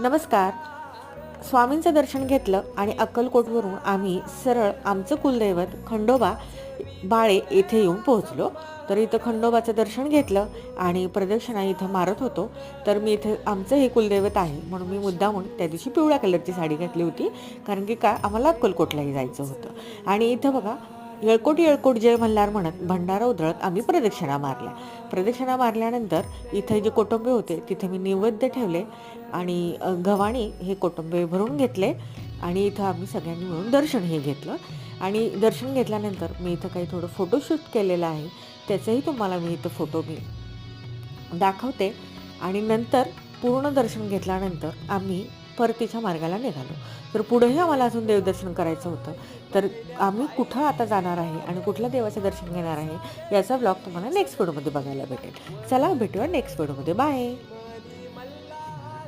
नमस्कार. स्वामींचं दर्शन घेतलं आणि अक्कलकोटवरून आम्ही सरळ आमचं कुलदैवत खंडोबा बाळे येथे येऊन पोहोचलो. तर इथं खंडोबाचं दर्शन घेतलं आणि प्रदक्षिणा इथं मारत होतो. तर मी इथं आमचं हे कुलदैवत आहे म्हणून मी मुद्दामून त्या दिवशी पिवळ्या कलरची साडी घातली होती. कारण की काय? आम्हाला अक्कलकोटलाही जायचं होतं. आणि इथं बघा येळकोट येळकोट जय मल्हार म्हणत भंडारा उधळत आम्ही प्रदक्षिणा मारल्या. प्रदक्षिणा मारल्यानंतर इथे जे कोटंबे होते तिथे मी नैवेद्य ठेवले आणि गव्हाणी हे कोटंबे भरून घेतले आणि इथं आम्ही सगळ्यांनी मिळून दर्शन हे घेतलं. आणि दर्शन घेतल्यानंतर मी इथं काही थोडं फोटोशूट केलेलं आहे त्याचंही तुम्हाला मी इथं फोटो मी दाखवते. आणि नंतर पूर्ण दर्शन घेतल्यानंतर आम्ही परतीच्या मार्गाला निघालो. तर पुढेही आम्हाला अजून देवदर्शन करायचं होतं. तर आम्ही कुठं आता जाणार आहे आणि कुठल्या देवाचं दर्शन घेणार आहे याचा ब्लॉग तुम्हाला नेक्स्ट व्हिडिओमध्ये बघायला भेटेल. चला भेटूया नेक्स्ट व्हिडिओमध्ये बाय